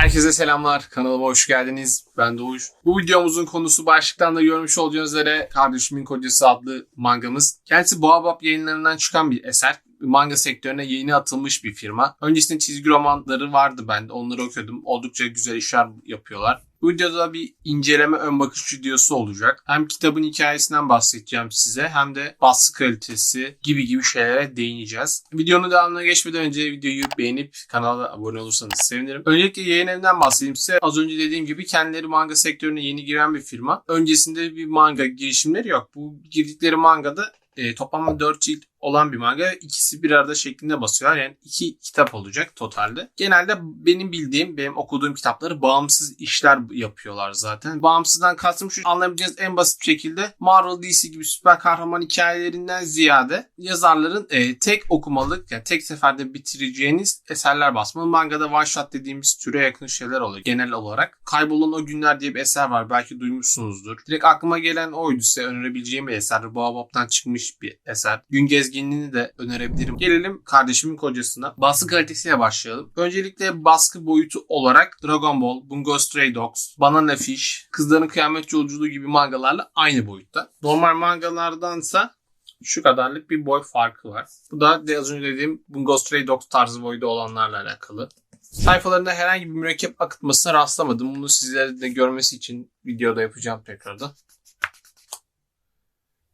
Herkese selamlar. Kanalıma hoş geldiniz. Ben Doğuş. Bu videomuzun konusu başlıktan da görmüş olduğunuz üzere Kardeşimin Kocası adlı mangamız. Kendisi Boabab yayınlarından çıkan bir eser. Manga sektörüne yeni atılmış bir firma. Öncesinde çizgi romanları vardı bende. Onları okuyordum. Oldukça güzel işler yapıyorlar. Bu videoda bir inceleme ön bakış videosu olacak. Hem kitabın hikayesinden bahsedeceğim size hem de baskı kalitesi gibi gibi şeylere değineceğiz. Videonun devamına geçmeden önce videoyu beğenip kanala abone olursanız sevinirim. Öncelikle yayın evinden bahsedeyim size. Az önce dediğim gibi kendileri manga sektörüne yeni giren bir firma. Öncesinde bir manga girişimleri yok. Bu girdikleri mangada e, toplamda 4 cilt olan bir manga. İkisi bir arada şeklinde basıyorlar. Yani iki kitap olacak totalde. Genelde benim bildiğim, benim okuduğum kitapları bağımsız işler yapıyorlar zaten. Bağımsızdan kastım şu anlayabileceğiniz en basit şekilde Marvel DC gibi süper kahraman hikayelerinden ziyade yazarların e, tek okumalık yani tek seferde bitireceğiniz eserler basmalı. Mangada one shot dediğimiz türe yakın şeyler oluyor genel olarak. Kaybolan o günler diye bir eser var. Belki duymuşsunuzdur. Direkt aklıma gelen oydu size önerebileceğim bir eser. Boabab'dan çıkmış bir eser. Gün gezginliğini de önerebilirim. Gelelim kardeşimin kocasına. Baskı kalitesiyle başlayalım. Öncelikle baskı boyutu olarak Dragon Ball, Bungo Stray Dogs, Banana Fish, Kızların Kıyamet Yolculuğu gibi mangalarla aynı boyutta. Normal mangalardansa şu kadarlık bir boy farkı var. Bu da az önce dediğim Bungo Stray Dogs tarzı boyda olanlarla alakalı. Sayfalarında herhangi bir mürekkep akıtmasına rastlamadım. Bunu sizlere de görmesi için videoda yapacağım tekrardan.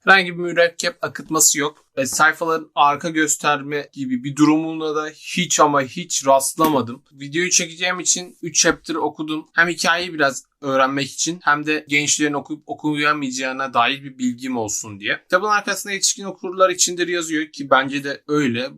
Herhangi bir mürekkep akıtması yok. E, sayfaların arka gösterme gibi bir durumuna da hiç ama hiç rastlamadım. Videoyu çekeceğim için 3 chapter okudum. Hem hikayeyi biraz öğrenmek için hem de gençlerin okuyup okuyamayacağına dair bir bilgim olsun diye. Kitabın arkasında yetişkin okurlar içindir yazıyor ki bence de öyle.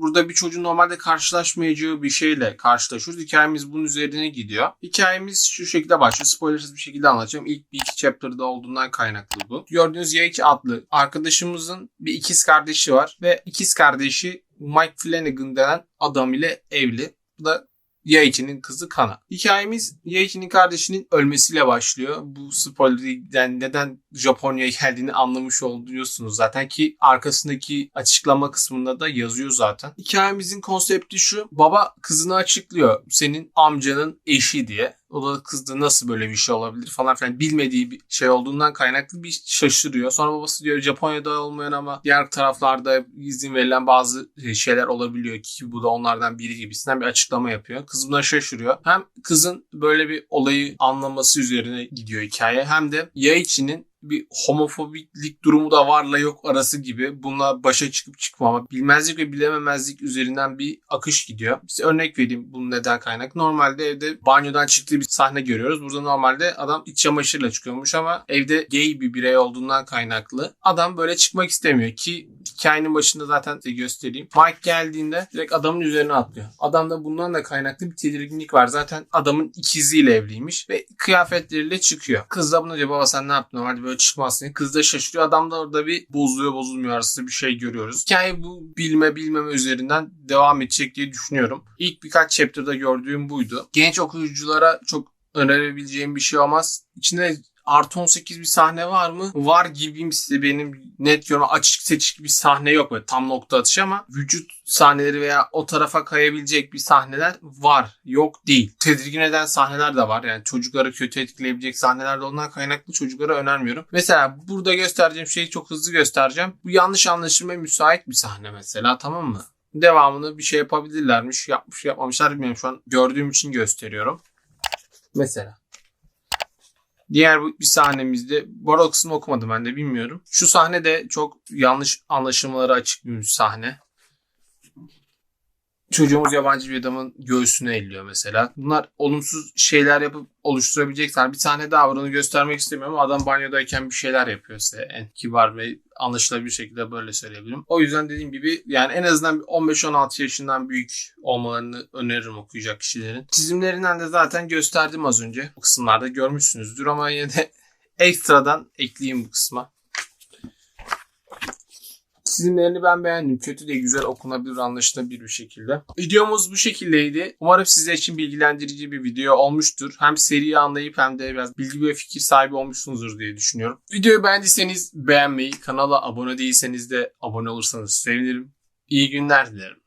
Burada bir çocuğun normalde karşılaşmayacağı bir şeyle karşılaşıyoruz. Hikayemiz bunun üzerine gidiyor. Hikayemiz şu şekilde başlıyor. Spoilersız bir şekilde anlatacağım. İlk bir iki chapter'da olduğundan kaynaklı bu. Gördüğünüz Yaiki adlı arkadaşımızın bir ikiz kardeşi var ve ikiz kardeşi Mike Flanagan denen adam ile evli. Bu da Yaichi'nin kızı Kana. Hikayemiz Yaichi'nin kardeşinin ölmesiyle başlıyor. Bu spoilerden neden Japonya'ya geldiğini anlamış oluyorsunuz zaten ki arkasındaki açıklama kısmında da yazıyor zaten. Hikayemizin konsepti şu. Baba kızını açıklıyor. Senin amcanın eşi diye. O da kızdı nasıl böyle bir şey olabilir falan filan bilmediği bir şey olduğundan kaynaklı bir şaşırıyor. Sonra babası diyor Japonya'da olmayan ama diğer taraflarda izin verilen bazı şeyler olabiliyor ki bu da onlardan biri gibisinden bir açıklama yapıyor. Kız buna şaşırıyor. Hem kızın böyle bir olayı anlaması üzerine gidiyor hikaye hem de Yaichi'nin bir homofobiklik durumu da varla yok arası gibi bununla başa çıkıp çıkmama, bilmezlik ve bilememezlik üzerinden bir akış gidiyor. Size örnek vereyim bunun neden kaynak. Normalde evde banyodan çıktığı bir sahne görüyoruz. Burada normalde adam iç çamaşırla çıkıyormuş ama evde gay bir birey olduğundan kaynaklı adam böyle çıkmak istemiyor ki hikayenin başında zaten size göstereyim. Mike geldiğinde direkt adamın üzerine atlıyor. Adamda bundan da kaynaklı bir tedirginlik var. Zaten adamın ikiziyle evliymiş ve kıyafetleriyle çıkıyor. Kız da buna diyor baba sen ne yaptın? Normalde böyle çıkmazsın. Kız da şaşırıyor. Adam da orada bir bozuluyor bozulmuyor arasında bir şey görüyoruz. Hikaye bu bilme bilmeme üzerinden devam edecek diye düşünüyorum. İlk birkaç chapter'da gördüğüm buydu. Genç okuyuculara çok önerebileceğim bir şey olmaz. İçinde artı 18 bir sahne var mı? Var gibimsi benim net yorum açık seçik bir sahne yok böyle tam nokta atışı ama vücut sahneleri veya o tarafa kayabilecek bir sahneler var. Yok değil. Tedirgin eden sahneler de var. Yani çocukları kötü etkileyebilecek sahneler de ondan kaynaklı çocuklara önermiyorum. Mesela burada göstereceğim şeyi çok hızlı göstereceğim. Bu yanlış anlaşılmaya müsait bir sahne mesela tamam mı? Devamını bir şey yapabilirlermiş. Yapmış yapmamışlar bilmiyorum. Şu an gördüğüm için gösteriyorum. Mesela. Diğer bir sahnemizde bu arada okumadım ben de bilmiyorum. Şu sahne de çok yanlış anlaşılmalara açık bir sahne. Çocuğumuz yabancı bir adamın göğsünü elliyor mesela. Bunlar olumsuz şeyler yapıp oluşturabilecekler. Bir tane daha var onu göstermek istemiyorum ama adam banyodayken bir şeyler yapıyor size. En kibar ve anlaşılabilir şekilde böyle söyleyebilirim. O yüzden dediğim gibi yani en azından 15-16 yaşından büyük olmalarını öneririm okuyacak kişilerin. Çizimlerinden de zaten gösterdim az önce. Bu kısımlarda görmüşsünüzdür ama yine de ekstradan ekleyeyim bu kısma. Çizimlerini ben beğendim. Kötü değil, güzel okunabilir, anlaşılabilir bir şekilde. Videomuz bu şekildeydi. Umarım sizler için bilgilendirici bir video olmuştur. Hem seriyi anlayıp hem de biraz bilgi ve fikir sahibi olmuşsunuzdur diye düşünüyorum. Videoyu beğendiyseniz beğenmeyi, kanala abone değilseniz de abone olursanız sevinirim. İyi günler dilerim.